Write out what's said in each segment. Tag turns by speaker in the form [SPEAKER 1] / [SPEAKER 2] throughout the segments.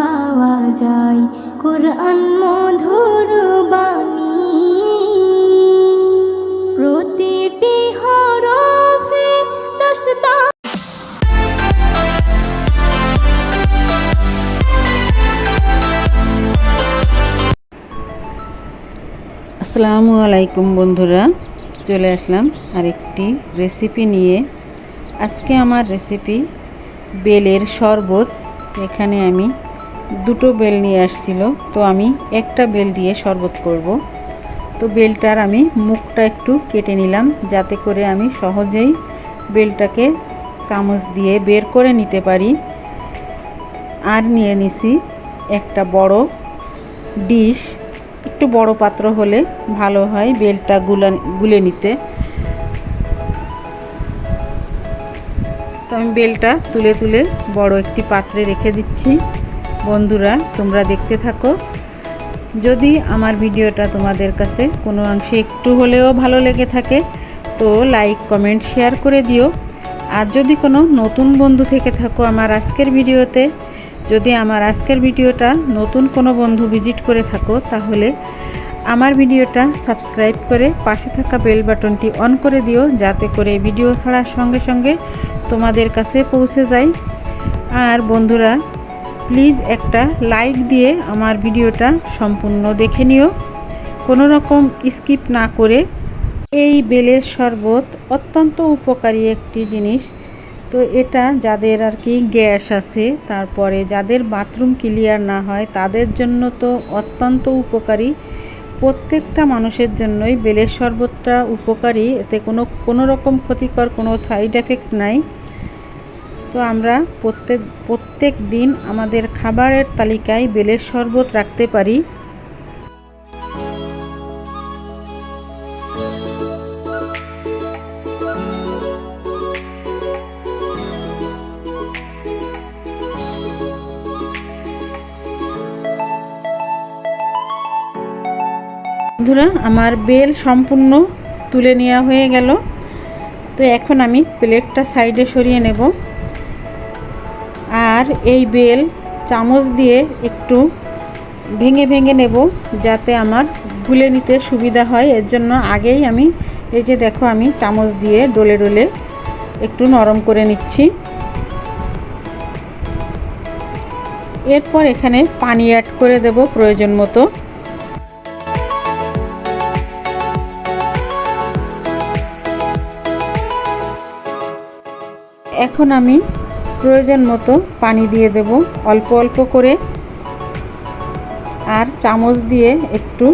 [SPEAKER 1] পাওয়া যায়। কোরআন মধুর বাণী। প্রতিটি হরফে দশ দশ
[SPEAKER 2] আসসালামু আলাইকুম বন্ধুরা, চলে আসলাম আরেকটি রেসিপি নিয়ে। আজকে আমার রেসিপি বেলের শরবত। এখানে আমি দুটো বেল নিয়ে আসছিল, তো আমি একটা বেল দিয়ে শরবত করব। তো বেলটার আমি মুখটা একটু কেটে নিলাম, যাতে করে আমি সহজেই বেলটাকে চামচ দিয়ে বের করে নিতে পারি। আর নিয়ে নিছি একটা বড় ডিশ। একটু বড় পাত্র হলে ভালো হয় বেলটা গুলা গুলে নিতে। তো আমি বেলটা তুলে তুলে বড় একটি পাত্রে রেখে দিচ্ছি। বন্ধুরা, তোমরা দেখতে থাকো। যদি আমার ভিডিওটা তোমাদের কাছে কোনো অংশে একটু হলেও ভালো লেগে থাকে, তো লাইক, কমেন্ট, শেয়ার করে দিও। আর যদি কোনো নতুন বন্ধু থেকে থাকো আমার আজকের ভিডিওতে, যদি আমার আজকের ভিডিওটা নতুন কোনো বন্ধু ভিজিট করে থাকো, তাহলে আমার ভিডিওটা সাবস্ক্রাইব করে পাশে থাকা বেল বাটনটি অন করে দিও, যাতে করে ভিডিও ছাড়ার সঙ্গে সঙ্গে তোমাদের কাছে পৌঁছে যায়। আর বন্ধুরা প্লিজ একটা লাইক দিয়ে আমার ভিডিওটা সম্পূর্ণ দেখে নিও। কোনো রকম স্কিপ না করে এই বেলের শরবত অত্যন্ত উপকারী একটি জিনিস। তো এটা যাদের আর কি গ্যাস আছে, তারপরে যাদের বাথরুম ক্লিয়ার না হয়, তাদের জন্য তো অত্যন্ত উপকারী। প্রত্যেকটা মানুষের জন্যই বেলের শরবতটা উপকারী। এতে কোনো কোনো রকম ক্ষতিকর কোনো সাইড এফেক্ট নাই। তো আমরা প্রত্যেক প্রত্যেক দিন আমাদের খাবারের তালিকায় বেলের শরবত রাখতে পারি। বন্ধুরা, আমার বেল সম্পূর্ণ তুলে নেওয়া হয়ে গেল। তো এখন আমি প্লেটটা সাইডে সরিয়ে নেব। আর এই বেল চামচ দিয়ে একটু ভেঙে ভেঙে নেব যাতে আমার গুলে নিতে সুবিধা হয়। এর জন্য আগেই আমি এই যে দেখো আমি চামচ দিয়ে ডলে ডলে একটু নরম করে নিচ্ছি। এরপর এখানে পানি অ্যাড করে দেব প্রয়োজন মতো। এখন আমি প্রয়োজন মতো পানি দিয়ে দেব। অল্প অল্প করে। আর চামচ দিয়ে একটু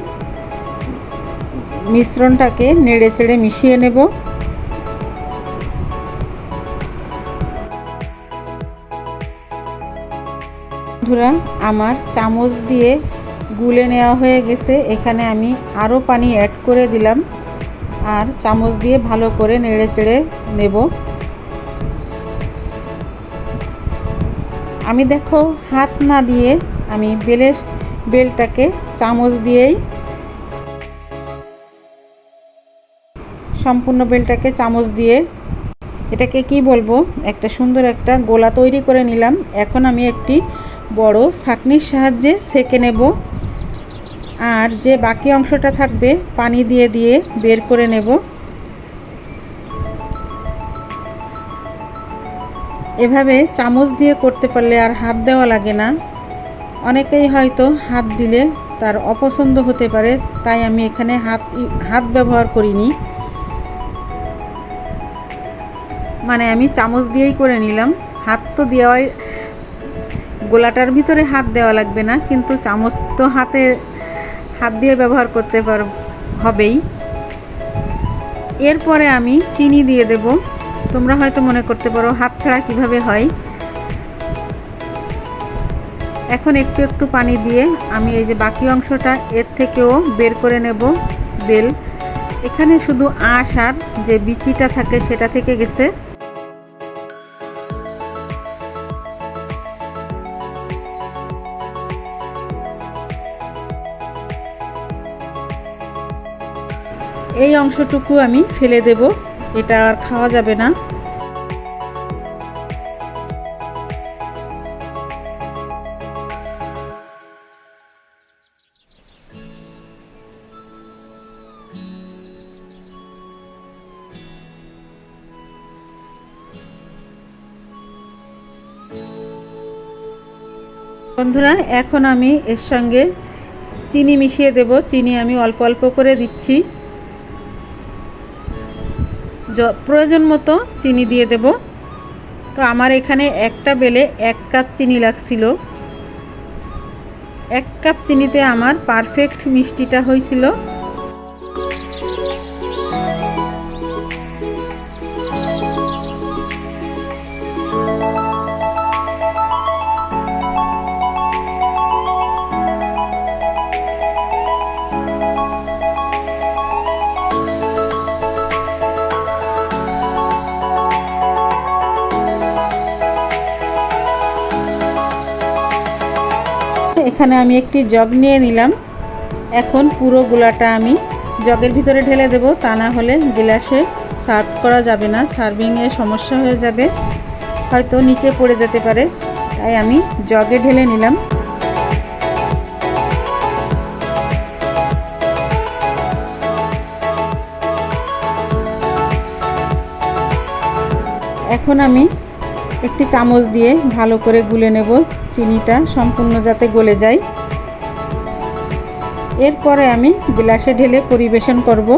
[SPEAKER 2] মিশ্রণটাকে নেড়ে চেড়ে মিশিয়ে নেব। বন্ধুরা, আমার চামচ দিয়ে গুলে নেওয়া হয়ে গেছে। এখানে আমি আরও পানি অ্যাড করে দিলাম। আর চামচ দিয়ে ভালো করে নেড়ে চেড়ে নেব। আমি দেখো হাত না দিয়ে আমি বেলের বেলটাকে চামচ দিয়েই সম্পূর্ণ বেলটাকে চামচ দিয়ে এটাকে কি বলব? একটা সুন্দর একটা গোলা তৈরি করে নিলাম। এখন আমি একটি বড় ছাকনির সাহায্যে সেকে নেব। আর যে বাকি অংশটা থাকবে, পানি দিয়ে দিয়ে বের করে নেব। এভাবে চামচ দিয়ে করতে পারলে আর হাত দেওয়া লাগে না। অনেকেই হয়তো হাত দিলে তার অপছন্দ হতে পারে, তাই আমি এখানে হাত হাত ব্যবহার করিনি। মানে আমি চামচ দিয়েই করে নিলাম। হাত তো দেওয়াই, গোলাটার ভিতরে হাত দেওয়া লাগবে না, কিন্তু চামচ তো হাতে, হাত দিয়ে ব্যবহার করতে পার, হবেই। এরপরে আমি চিনি দিয়ে দেব। তোমরা হয়তো মনে করতে পারো, হাত ছাড়া কীভাবে হয়। এখন একটু একটু পানি দিয়ে আমি এই যে বাকি অংশটা এর থেকেও বের করে নেব বেল। এখানে শুধু আঁশ আর যে বিচিটা থাকে সেটা থেকে গেছে। এই অংশটুকু আমি ফেলে দেব। এটা আর খাওয়া যাবে না। বন্ধুরা, এখন আমি এর সঙ্গে চিনি মিশিয়ে দেব। চিনি আমি অল্প অল্প করে দিচ্ছি। প্রয়োজন মতো চিনি দিয়ে দেব। তো আমার এখানে একটা বেলে এক কাপ চিনি লাগছিল। এক কাপ চিনিতে আমার পারফেক্ট মিষ্টিটা হয়েছিল। এখানে আমি একটি জগ নিয়ে নিলাম। এখন পুরো গুলাটা আমি জগের ভিতরে ঢেলে দেব। তা না হলে গিলাসে সার্ভ করা যাবে না, সার্ভিংয়ে সমস্যা হয়ে যাবে। হয়তো নিচে পড়ে যেতে পারে, তাই আমি জগে ঢেলে নিলাম। এখন আমি একটি চামচ দিয়ে ভালো করে গুলে নেব চিনিটা সম্পূর্ণ যাতে গলে যায়। এরপরে আমি গ্লাসে ঢেলে পরিবেশন করব।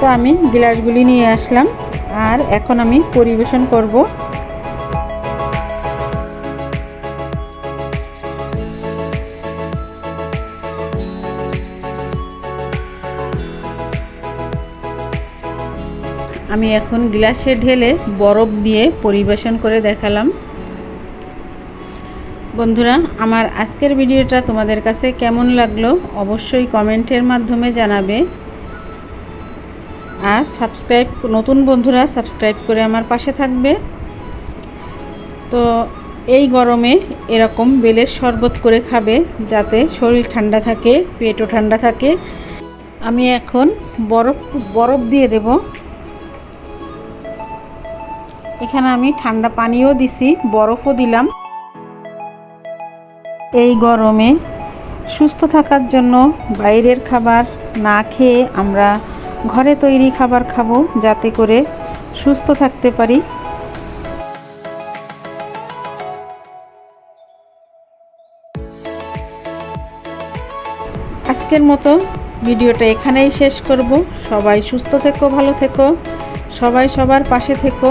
[SPEAKER 2] তো আমি গ্লাসগুলি নিয়ে আসলাম আর এখন আমি পরিবেশন করব। আমি এখন গ্লাসে ঢেলে বরফ দিয়ে পরিবেশন করে দেখালাম। বন্ধুরা, আমার আজকের ভিডিওটা তোমাদের কাছে কেমন লাগল অবশ্যই কমেন্টের মাধ্যমে জানাবে। আর সাবস্ক্রাইব, নতুন বন্ধুরা, সাবস্ক্রাইব করে আমার পাশে থাকবে। তো এই গরমে এরকম বেলের শরবত করে খাবে যাতে শরীর ঠান্ডা থাকে, পেটও ঠান্ডা থাকে। আমি এখন বরফ বরফ দিয়ে দেবো। এখানে আমি ঠান্ডা পানিও দিছি, বরফও দিলাম। এই গরমে সুস্থ থাকার জন্য বাইরের খাবার না খেয়ে আমরা ঘরে তৈরি খাবার খাব, যাতে করে সুস্থ থাকতে পারি। আজকের মতো ভিডিওটা এখানেই শেষ করব। সবাই সুস্থ থেকো, ভালো থেকো। সবাই সবার পাশে থেকো।